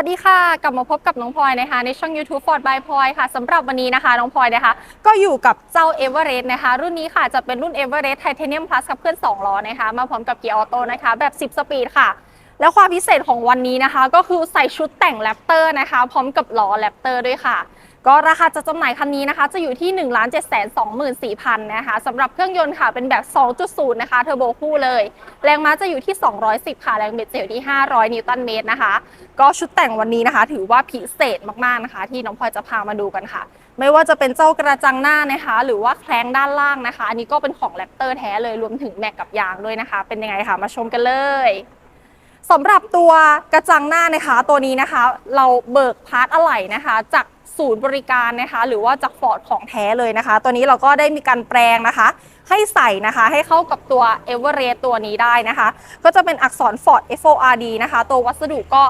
วัสดีค่ะ กลับมาพบกับน้องพลอยนะคะ ในช่อง YouTube Ford by พลอยค่ะสำหรับวันนี้นะคะน้องพลอยนะคะ ก็อยู่กับเจ้า e v e r e s t นะคะ รุ่นนี้ค่ะจะเป็นรุ่น e v e r e s t Titanium Plus กับเคลื่อน2ล้อนะคะ มาพร้อมกับเกียร์ออโต้นะคะ แบบ 10 สปีดค่ะ แล้วความพิเศษของวันนี้นะคะ ก็คือใส่ชุดแต่งแรปเตอร์นะคะ พร้อมกับล้อแรปเตอร์ด้วยค่ะ ก็ราคาจะจำหน่ายคันนี้นะคะ จะอยู่ที่ 1 7 2 4 0 0 0นะคะสำหรับเครื่องยนต์ค่ะเป็นแบบ 2.0 นะคะเทอร์โบคู่เลย แรงม้าจะอยู่ที่ 210 ค่ะ แรงบิดจะอยู่ที่ 500 นิวตันเมตรนะคะ ก็ชุดแต่งวันนี้นะคะ ถือว่าพิเศษมากๆนะคะ ที่น้องพลอยจะพามาดูกันค่ะ ไม่ว่าจะเป็นเจ้ากระจังหน้านะคะ หรือว่าแคลงด้านล่างนะคะ อันนี้ก็เป็นของแรปเตอร์แท้เลยรวมถึงแม็กกับยางด้วยนะคะ เป็นยังไงคะมาชมกันเลยสำหรับตัวกระจังหน้านะคะ ตัวนี้นะคะ เราเบิกพาร์ทอะไหล่นะคะ จาก ศูนย์บริการนะคะ หรือว่าจากฟอร์ดของแท้เลยนะคะ ตัวนี้เราก็ได้มีการแปลงนะคะ ให้ใส่นะคะให้เข้ากับตัว e v e r e s t ตัวนี้ได้นะคะ ก็จะเป็นอักษร Ford FORD นะคะ ตัววัสดุก็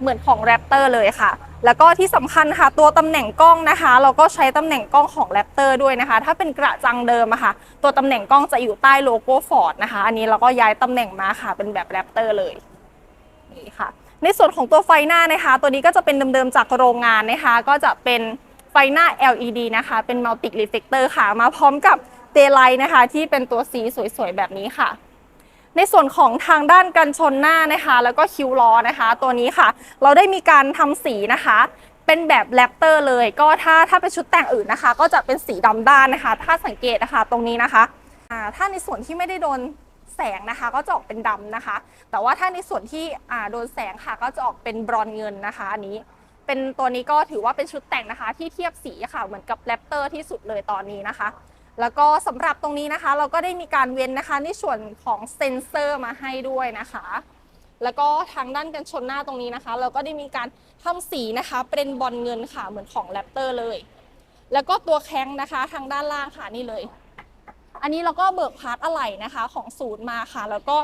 เหมือนของ Raptor เลยค่ะ แล้วก็ที่สำคัญค่ะ ตัวตำแหน่งกล้องนะคะ เราก็ใช้ตำแหน่งกล้องของ Raptor ด้วยนะคะ ถ้าเป็นกระจังเดิมอะค่ะ ตัวตำแหน่งกล้องจะอยู่ใต้โลโก้ Ford นะคะ อันนี้เราก็ย้ายตำแหน่งมาค่ะ เป็นแบบ Raptor เลยนี่ค่ะ ในส่วนของตัวไฟหน้านะคะ ตัวนี้ก็จะเป็นเดิมๆจากโรงงานนะคะ ก็จะเป็นไฟหน้า LED นะคะ เป็น Multi Reflector ค่ะ มาพร้อมกับเ a y l i g h t นะคะ ที่เป็นตัวสีสวยๆ แบบนี้ค่ะ ในส่วนของทางด้านกันชนหน้านะคะ แล้วก็คิ้วล้อนะคะ ตัวนี้ค่ะ เราได้มีการทำสีนะคะ เป็นแบบแรปเตอร์เลย ก็ถ้าถ้าเป็นชุดแต่งอื่นนะคะ ก็จะเป็นสีดำด้านนะคะ ถ้าสังเกตนะคะ ตรงนี้นะคะถ้าในส่วนที่ไม่ได้โดน แสงนะคะก็จะออกเป็นดำนะคะ แต่ว่าถ้าในส่วนที่โดนแสงค่ะก็จะออกเป็นบรอนเงินนะคะอันนี้เป็นตัวนี้ก็ถือว่าเป็นชุดแต่งนะคะ ที่เทียบสีค่ะเหมือนกับแรปเตอร์ที่สุดเลยตอนนี้นะคะ แล้วก็สำหรับตรงนี้นะคะ เราก็ได้มีการเว้นนะคะในส่วนของเซ็นเซอร์มาให้ด้วยนะคะ แล้วก็ทางด้านกันชนหน้าตรงนี้นะคะ เราก็ได้มีการทำสีนะคะเป็นบอลเงินค่ะเหมือนของแรปเตอร์เลย แล้วก็ตัวแข้งนะคะทางด้านล่างค่ะนี่เลย อันนี้เราก็เบิกพาร์ทอะไหล่นะคะของศูนย์มาค่ะ แล้วก็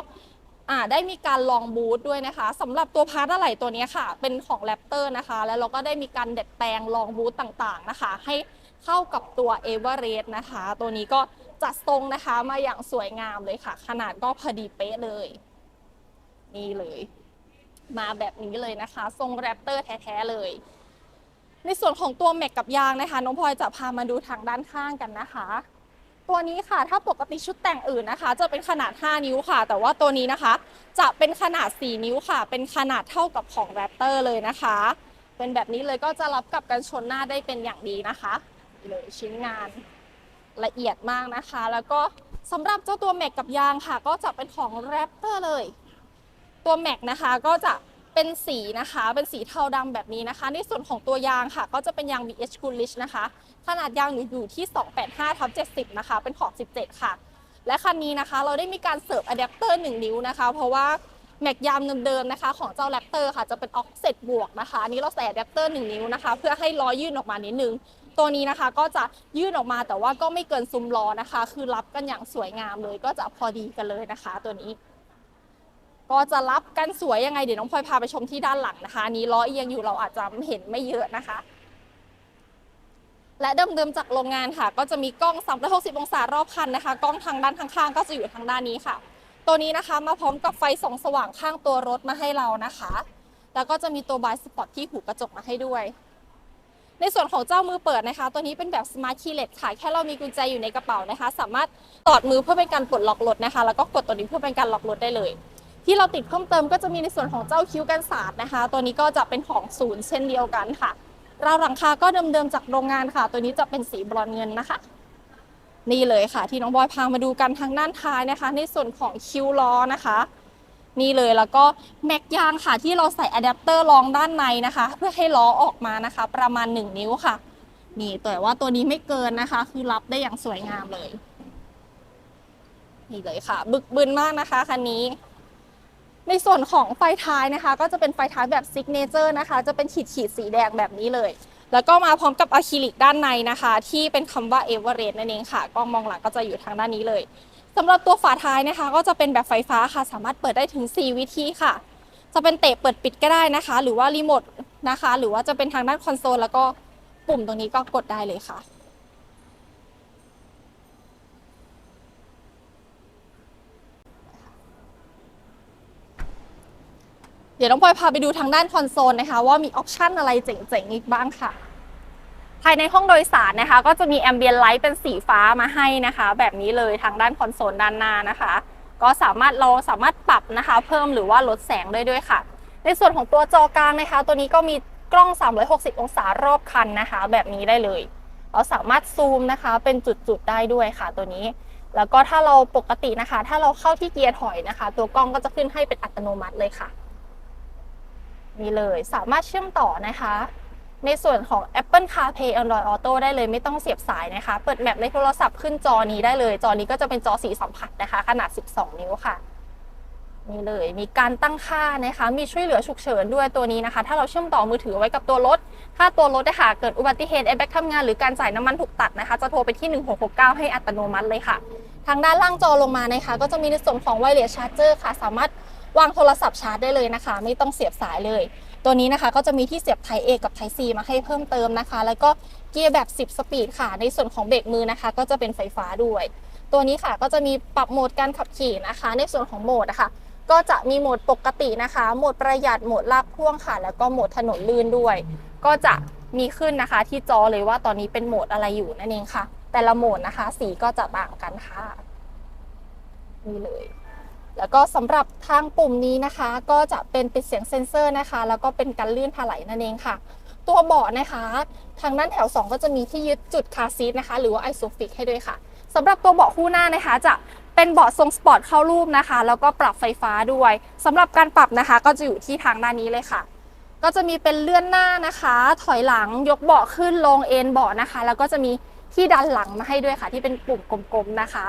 ได้มีการลองบูทด้วยนะคะสำหรับตัวพาร์ทอะไหล่ตัวนี้ค่ะ เป็นของแรปเตอร์นะคะ แล้วเราก็ได้มีการเดัดแปลงลองบูทต่างๆนะคะ ให้เข้ากับตัวเอเวอเรสต์นะคะ ตัวนี้ก็จัดทรงนะคะมาอย่างสวยงามเลยค่ะ ขนาดก็พอดีเป๊ะเลย นี่เลย มาแบบนี้เลยนะคะ ทรงแรปเตอร์แท้ๆเลยในส่วนของตัวแม็กกับยางนะคะน้องพลอยจะพามาดูทางด้านข้างกันนะคะ ตัวนี้ค่ะถ้าปกติชุดแต่งอื่นนะคะ จะเป็นขนาด 5 นิ้วค่ะ แต่ว่าตัวนี้นะคะ จะเป็นขนาด 4 นิ้วค่ะ เป็นขนาดเท่ากับของแรปเตอร์เลยนะคะ เป็นแบบนี้เลยก็จะรับกับกันชนหน้าได้เป็นอย่างดีนะคะเลยชิ้นงานละเอียดมากนะคะ แล้วก็สำหรับเจ้าตัวแม็กกับยางค่ะ ก็จะเป็นของแรปเตอร์เลย ตัวแม็กนะคะก็จะ เป็นสีนะคะ เป็นสีเทาดำแบบนี้นะคะ ในส่วนของตัวยางค่ะ ก็จะเป็นยาง BH Coolish นะคะ ขนาดยางอยู่ที่ 285ทับ70 นะคะ เป็นขอบ 17 ค่ะ และคันนี้นะคะ เราได้มีการเสิร์ฟอะแดปเตอร์ 1 นิ้วนะคะ เพราะว่าแม็กยามเดิมๆนะคะ ของเจ้าแรปเตอร์ค่ะ จะเป็นออกเซตบวกนะคะอันนี้เราใส่อะแดปเตอร์ 1 นิ้วนะคะ เพื่อให้ล้อยื่นออกมานิดนึง ตัวนี้นะคะ ก็จะยื่นออกมาแต่ว่าก็ไม่เกินซุ้มล้อนะคะ คือรับกันอย่างสวยงามเลย ก็จะพอดีกันเลยนะคะ ตัวนี้ ก็จะรับกันสวยยังไงเดี๋ยวน้องพลอยพาไปชมที่ด้านหลังนะคะนี้ล้อเอียงอยู่เราอาจจะเห็นไม่เยอะนะคะ และเดิมๆจากโรงงานค่ะ ก็จะมีกล้อง 360 องศารอบคันนะคะกล้องทางด้านข้างๆ ก็จะอยู่ทางด้านนี้ค่ะ ตัวนี้นะคะมาพร้อมกับไฟส่องสว่างข้างตัวรถมาให้เรานะคะ แล้วก็จะมีตัวบายสปอตที่หูกระจกมาให้ด้วยในส่วนของเจ้ามือเปิดนะคะ ตัวนี้เป็นแบบ Smart Keyless ค่ะ แค่เรามีกุญแจอยู่ในกระเป๋านะคะ สามารถตอดมือเพื่อเป็นการปลดล็อกรถนะคะ แล้วก็กดตัวนี้เพื่อเป็นการล็อกรถได้เลย ที่เราติดเพิ่มเติมก็จะมีในส่วนของเจ้าคิ้วกันสาดนะคะ ตัวนี้ก็จะเป็นของศูนย์เช่นเดียวกันค่ะราวหลังคาก็เดิมๆจากโรงงานค่ะ ตัวนี้จะเป็นสีบรอนเงินนะคะ นี่เลยค่ะ ที่น้องบอยพามาดูกันทางด้านท้ายนะคะ ในส่วนของคิ้วล้อนะคะนี่เลยแล้วก็แม็กยางค่ะที่เราใส่อะแดปเตอร์รองด้านในนะคะ เพื่อให้ล้อออกมานะคะ ประมาณ 1 นิ้วค่ะ นี่แต่ว่าตัวนี้ไม่เกินนะคะ คือรับได้อย่างสวยงามเลย นี่เลยค่ะ บึกบึนมากนะคะคันนี้ ในส่วนของไฟท้ายนะคะ ก็จะเป็นไฟท้ายแบบซิกเนเจอร์นะคะ จะเป็นขีดขีดสีแดงแบบนี้เลย แล้วก็มาพร้อมกับอะคริลิกด้านในนะคะ ที่เป็นคำว่าเอเวอเรสต์นั่นเองค่ะกล้องมองหลังก็จะอยู่ทางด้านนี้เลยสำหรับตัวฝาท้ายนะคะ ก็จะเป็นแบบไฟฟ้าค่ะ สามารถเปิดได้ถึง 4 วิธีค่ะ จะเป็นเตะเปิดปิดก็ได้นะคะ หรือว่ารีโมทนะคะ หรือว่าจะเป็นทางด้านคอนโซลแล้วก็ปุ่มตรงนี้ก็กดได้เลยค่ะ เดี๋ยวน้องพลอยพาไปดูทางด้านคอนโซลนะคะ ว่ามีออปชันอะไรเจ๋งๆอีกบ้างค่ะ ภายในห้องโดยสารนะคะ ก็จะมีแอมเบียนไลท์เป็นสีฟ้ามาให้นะคะ แบบนี้เลยทางด้านคอนโซลด้านหน้านะคะ ก็สามารถเราสามารถปรับนะคะ เพิ่มหรือว่าลดแสงได้ด้วยค่ะ ในส่วนของตัวจอกลางนะคะ ตัวนี้ก็มีกล้อง 360 องศารอบคันนะคะ แบบนี้ได้เลย เราสามารถซูมนะคะ เป็นจุดๆได้ด้วยค่ะ ตัวนี้ แล้วก็ถ้าเราปกตินะคะ ถ้าเราเข้าที่เกียร์ถอยนะคะ ตัวกล้องก็จะขึ้นให้เป็นอัตโนมัติเลยค่ะ นี่เลย สามารถเชื่อมต่อนะคะ ในส่วนของ Apple CarPlay Android Auto ได้เลยไม่ต้องเสียบสายนะคะ เปิดแมปในโทรศัพท์ขึ้นจอนี้ได้เลย จอนี้ก็จะเป็นจอสีสัมผัสนะคะ ขนาด 12 นิ้วค่ะนี่เลยมีการตั้งค่านะคะ มีช่วยเหลือฉุกเฉินด้วยตัวนี้นะคะ ถ้าเราเชื่อมต่อมือถือไว้กับตัวรถ ถ้าตัวรถนะคะเกิดอุบัติเหตุแอร์แบ็กทำงานหรือการจ่ายน้ำมันถูกตัดนะคะ จะโทรไปที่ 1669 ให้อัตโนมัติเลยค่ะ ทางด้านล่างจอลงมานะคะ ก็จะมีในส่วนของไวเลสชาร์เจอร์ค่ะ สามารถ วางโทรศัพท์ชาร์จได้เลยนะคะ ไม่ต้องเสียบสายเลย ตัวนี้นะคะก็จะมีที่เสียบ Type A กับ Type C มาให้เพิ่มเติมนะคะ แล้วก็เกียร์แบบ 10 สปีดค่ะ ในส่วนของเบรกมือนะคะ ก็จะเป็นไฟฟ้าด้วย ตัวนี้ค่ะก็จะมีปรับโหมดการขับขี่นะคะ ในส่วนของโหมดนะคะก็จะมีโหมดปกตินะคะ โหมดประหยัด โหมดลากพ่วงค่ะ แล้วก็โหมดถนนลื่นด้วย ก็จะมีขึ้นนะคะที่จอเลยว่าตอนนี้เป็นโหมดอะไรอยู่นั่นเองค่ะ แต่ละโหมดนะคะ สีก็จะต่างกันค่ะ นี่เลย แล้วก็สำหรับทางปุ่มนี้นะคะ ก็จะเป็นปิดเสียงเซ็นเซอร์นะคะ แล้วก็เป็นการลื่นถลายนั่นเองค่ะ ตัวเบาะนะคะ ทางด้านแถว 2 ก็จะมีที่ยึดจุดคาซีทนะคะ หรือว่าไอโซฟิกให้ด้วยค่ะสำหรับตัวเบาะคู่หน้านะคะ จะเป็นเบาะทรงสปอร์ตเข้ารูปนะคะ แล้วก็ปรับไฟฟ้าด้วยสำหรับการปรับนะคะ ก็จะอยู่ที่ทางด้านนี้เลยค่ะ ก็จะมีเป็นเลื่อนหน้านะคะ ถอยหลังยกเบาะขึ้นลงเอนเบาะนะคะ แล้วก็จะมีที่ดันหลังมาให้ด้วยค่ะ ที่เป็นปุ่มกลมๆนะคะ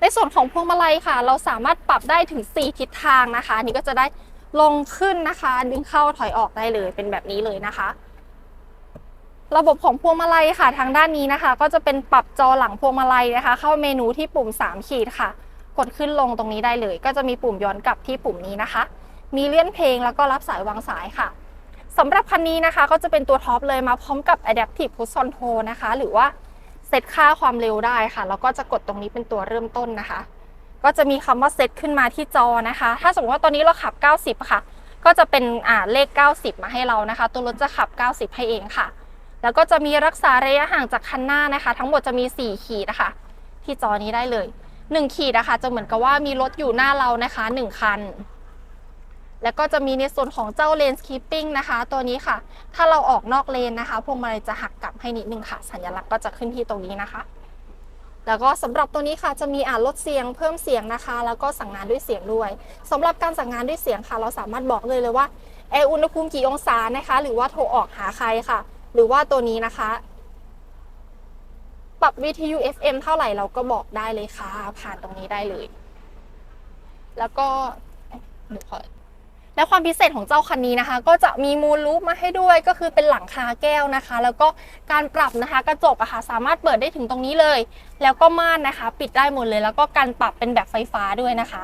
ในส่วนของพวงมาลัยค่ะ เราสามารถปรับได้ถึง 4 ทิศทางนะคะนนี่ก็จะได้ลงขึ้นนะคะ ดึงเข้าถอยออกได้เลยเป็นแบบนี้เลยนะคะ ระบบของพวงมาลัยค่ะ ทางด้านนี้นะคะ ก็จะเป็นปรับจอหลังพวงมาลัยนะคะ เข้าเมนูที่ปุ่ม 3 ขีดค่ะ กดขึ้นลงตรงนี้ได้เลย ก็จะมีปุ่มย้อนกลับที่ปุ่มนี้นะคะ มีเลื่อนเพลงแล้วก็รับสายวางสายค่ะสำหรับคันนี้นะคะ ก็จะเป็นตัวท็อปเลยมาพร้อมกับ Adaptive Cruise Control นะคะ หรือว่า เซตค่าความเร็วได้ค่ะ แล้วก็จะกดตรงนี้เป็นตัวเริ่มต้นนะคะ ก็จะมีคำว่าเซตขึ้นมาที่จอนะคะ ถ้าสมมติว่าตอนนี้เราขับ 90 ค่ะ ก็จะเป็นอ่าเลข 90 มาให้เรานะคะ ตัวรถจะขับ 90 ให้เองค่ะ แล้วก็จะมีรักษาระยะห่างจากคันหน้านะคะ ทั้งหมดจะมี 4 ขีดนะคะ ที่จอนี้ได้เลย 1 ขีดนะคะจะเหมือนกับว่ามีรถอยู่หน้าเรานะคะ 1 คัน แล้วก็จะมีในส่วนของเจ้าเลนส์คีปปิ้งนะคะ ตัวนี้ค่ะ ถ้าเราออกนอกเลนนะคะ พวงมาลัยจะหักกลับให้นิดนึงค่ะ สัญลักษณ์ก็จะขึ้นที่ตรงนี้นะคะ แล้วก็สำหรับตัวนี้ค่ะจะมีอ่านลดเสียงเพิ่มเสียงนะคะ แล้วก็สั่งงานด้วยเสียงด้วยสำหรับการสั่งงานด้วยเสียงค่ะ เราสามารถบอกเลยเลยว่าแอร์อุณหภูมิกี่องศานะคะ หรือว่าโทรออกหาใครค่ะ หรือว่าตัวนี้นะคะ ปรับ VTU FM เท่าไหร่เราก็บอกได้เลยค่ะ ผ่านตรงนี้ได้เลย แล้วก็เดี๋ยวขอ และความพิเศษของเจ้าคันนี้นะคะ ก็จะมีมูลลูปมาให้ด้วยก็คือเป็นหลังคาแก้วนะคะ แล้วก็การปรับนะคะ กระจกอะค่ะสามารถเปิดได้ถึงตรงนี้เลย แล้วก็ม่านนะคะ ปิดได้หมดเลย แล้วก็การปรับเป็นแบบไฟฟ้าด้วยนะคะ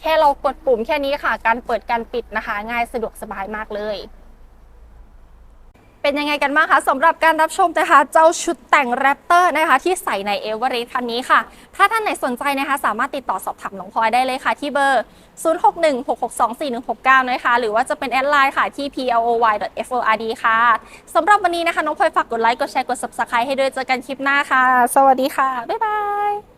แค่เรากดปุ่มแค่นี้ค่ะ การเปิดการปิดนะคะ ง่ายสะดวกสบายมากเลย เป็นยังไงกันบ้างคะสำหรับการรับชมนะคะ เจ้าชุดแต่งแรปเตอร์นะคะ ที่ใส่ในเอเวอเรสต์คันนี้ค่ะ ถ้าท่านไหนสนใจนะคะ สามารถติดต่อสอบถามน้องพลอยได้เลยค่ะ ที่เบอร์ 0616624169 นะคะ หรือว่าจะเป็นแอดไลน์ค่ะที่ ploy.ford ค่ะสำหรับวันนี้นะคะ น้องพลอยฝากกดไลค์กดแชร์กด subscribe ให้ด้วยเจอกันคลิปหน้าค่ะ สวัสดีค่ะ บ๊ายบาย